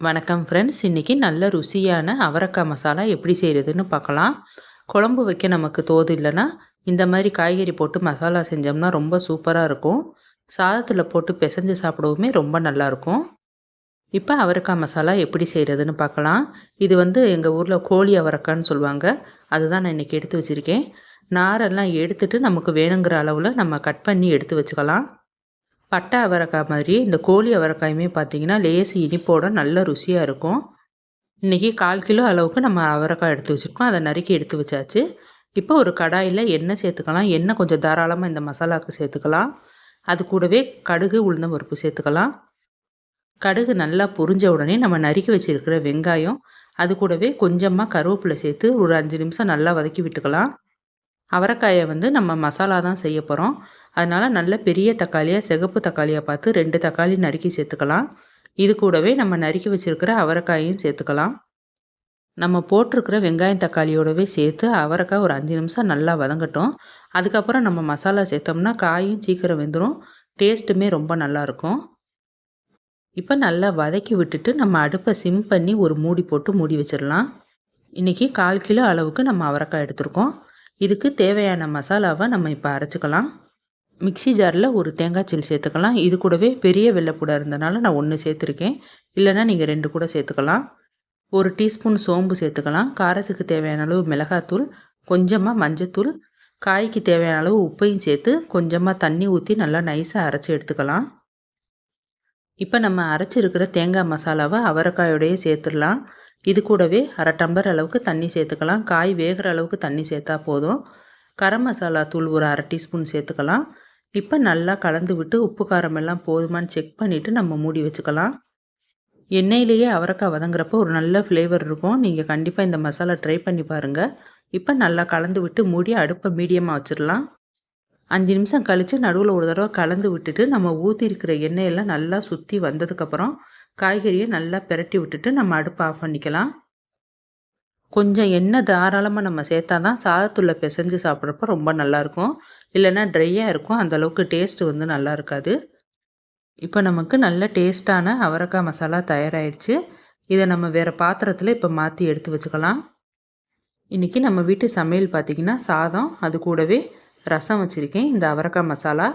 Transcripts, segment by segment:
வணக்கம் ஃப்ரெண்ட்ஸ் இன்றைக்கி நல்ல ருசியான அவரக்காய் மசாலா எப்படி செய்கிறதுன்னு பார்க்கலாம். குழம்பு வைக்க நமக்கு தோது இல்லைன்னா இந்த மாதிரி காய்கறி போட்டு மசாலா செஞ்சோம்னா ரொம்ப சூப்பராக இருக்கும். சாதத்தில் போட்டு பிசைஞ்சு சாப்பிடவுமே ரொம்ப நல்லாயிருக்கும் இப்போ அவரக்காய் மசாலா எப்படி செய்கிறதுன்னு பார்க்கலாம். இது வந்து எங்கள் ஊரில் கோழி அவரக்கான்னு சொல்லுவாங்க. அதுதான் நான் இன்றைக்கி எடுத்து வச்சுருக்கேன். நாரெல்லாம் எடுத்துகிட்டு நமக்கு வேணுங்கிற அளவில் நம்ம கட் பண்ணி எடுத்து வச்சுக்கலாம். பட்டை அவரைக்காய் மாதிரி இந்த கோழி அவரைக்காயுமே பார்த்திங்கன்னா லேசு இனிப்போட நல்ல ருசியாக இருக்கும். இன்றைக்கி கால் கிலோ அளவுக்கு நம்ம அவரைக்காய் எடுத்து வச்சுருக்கோம். அதை நறுக்கி எடுத்து வச்சாச்சு. இப்போ ஒரு கடாயில் எண்ணெய் சேர்த்துக்கலாம். எண்ணெய் கொஞ்சம் தாராளமாக இந்த மசாலாவுக்கு சேர்த்துக்கலாம். அது கூடவே கடுகு உளுந்தம் பருப்பு சேர்த்துக்கலாம். கடுகு நல்லா புரிஞ்ச உடனே நம்ம நறுக்கி வச்சுருக்கிற வெங்காயம் அது கூடவே கொஞ்சமாக கருவேப்பிலை சேர்த்து ஒரு அஞ்சு நிமிஷம் நல்லா வதக்கி விட்டுக்கலாம். அவரைக்காயை வந்து நம்ம மசாலா தான் செய்ய போகிறோம் அதனால் நல்ல பெரிய தக்காளியாக சிகப்பு தக்காளியாக பார்த்து ரெண்டு தக்காளி நறுக்கி சேர்த்துக்கலாம். இது கூடவே நம்ம நறுக்கி வச்சுருக்கிற அவரைக்காயையும் சேர்த்துக்கலாம். நம்ம போட்டிருக்கிற வெங்காயம் தக்காளியோடவே சேர்த்து அவரைக்காய் ஒரு அஞ்சு நிமிஷம் நல்லா வதங்கட்டும். அதுக்கப்புறம் நம்ம மசாலா சேர்த்தோம்னா காயும் சீக்கிரம் வெந்துடும் டேஸ்ட்டுமே ரொம்ப நல்லாயிருக்கும் இப்போ நல்லா வதக்கி விட்டுட்டு நம்ம அடுப்பை சிம் பண்ணி ஒரு மூடி போட்டு மூடி வச்சிடலாம். இன்றைக்கி கால் கிலோ அளவுக்கு நம்ம அவரைக்காய் எடுத்திருக்கோம். இதுக்கு தேவையான மசாலாவை நம்ம இப்போ அரைச்சிக்கலாம். மிக்சி ஜாரில் ஒரு தேங்காய் சில் சேர்த்துக்கலாம். இது கூடவே பெரிய வெள்ளைப்பூடாக இருந்தனால நான் ஒன்று சேர்த்துருக்கேன். இல்லைனா நீங்கள் ரெண்டு கூட சேர்த்துக்கலாம். ஒரு டீஸ்பூன் சோம்பு சேர்த்துக்கலாம். காரத்துக்கு தேவையான அளவு மிளகாத்தூள் கொஞ்சமாக மஞ்சத்தூள் காய்க்கு தேவையான அளவு உப்பையும் சேர்த்து கொஞ்சமாக தண்ணி ஊற்றி நல்லா நைஸாக அரைச்சி எடுத்துக்கலாம். இப்போ நம்ம அரைச்சிருக்கிற தேங்காய் மசாலாவை அவரைக்காயோடையே சேர்த்துடலாம். இது கூடவே அரை டம்ளர் அளவுக்கு தண்ணி சேர்த்துக்கலாம். காய் வேகிற அளவுக்கு தண்ணி சேர்த்தா போதும். கரம் மசாலா தூள் ஒரு அரை டீஸ்பூன் சேர்த்துக்கலாம். இப்போ நல்லா கலந்து விட்டு உப்பு காரம் எல்லாம் போதுமான்னு செக் பண்ணிவிட்டு நம்ம மூடி வச்சுக்கலாம். எண்ணெயிலேயே அவரைக்காய் வதங்குறப்போ ஒரு நல்ல ஃப்ளேவர் இருக்கும். நீங்கள் கண்டிப்பாக இந்த மசாலா ட்ரை பண்ணி பாருங்கள் இப்போ நல்லா கலந்து விட்டு மூடி அடுப்பை மீடியமாக வச்சிடலாம். அஞ்சு நிமிஷம் கழித்து நடுவில் ஒரு தடவை கலந்து விட்டுட்டு நம்ம ஊற்றிருக்கிற எண்ணெயெல்லாம் நல்லா சுற்றி வந்ததுக்கப்புறம் காய்கறியை நல்லா பிரட்டி விட்டுட்டு நம்ம அடுப்பை ஆஃப் பண்ணிக்கலாம். கொஞ்சம் எண்ணெய் தாராளமாக நம்ம சேர்த்தா தான் சாதத்துள்ள பிசைஞ்சு சாப்பிட்றப்ப ரொம்ப நல்லாயிருக்கும் இல்லைன்னா ட்ரையாக இருக்கும். அந்தளவுக்கு டேஸ்ட்டு வந்து நல்லா இருக்காது. இப்போ நமக்கு நல்ல டேஸ்ட்டான அவரக்காய் மசாலா தயாராகிடுச்சு இதை நம்ம வேறு பாத்திரத்தில் இப்போ மாற்றி எடுத்து வச்சுக்கலாம். இன்றைக்கி நம்ம வீட்டு சமையல் பார்த்திங்கன்னா சாதம் அது கூடவே ரசம் வச்சுருக்கேன். இந்த அவரக்காய் மசாலா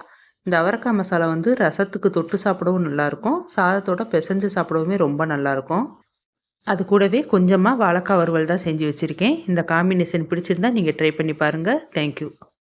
இந்த அவரக்காய் மசாலா வந்து ரசத்துக்கு தொட்டு சாப்பிடவும் நல்லாயிருக்கும். சாதத்தோட பிசைஞ்சு சாப்பிடவுமே ரொம்ப நல்லாயிருக்கும். அது கூடவே கொஞ்சமாக வாழைக்காய் வறுவல் தான் செஞ்சு வச்சுருக்கேன். இந்த காம்பினேஷன் பிடிச்சிருந்தா நீங்கள் ட்ரை பண்ணி பாருங்கள் தேங்க்யூ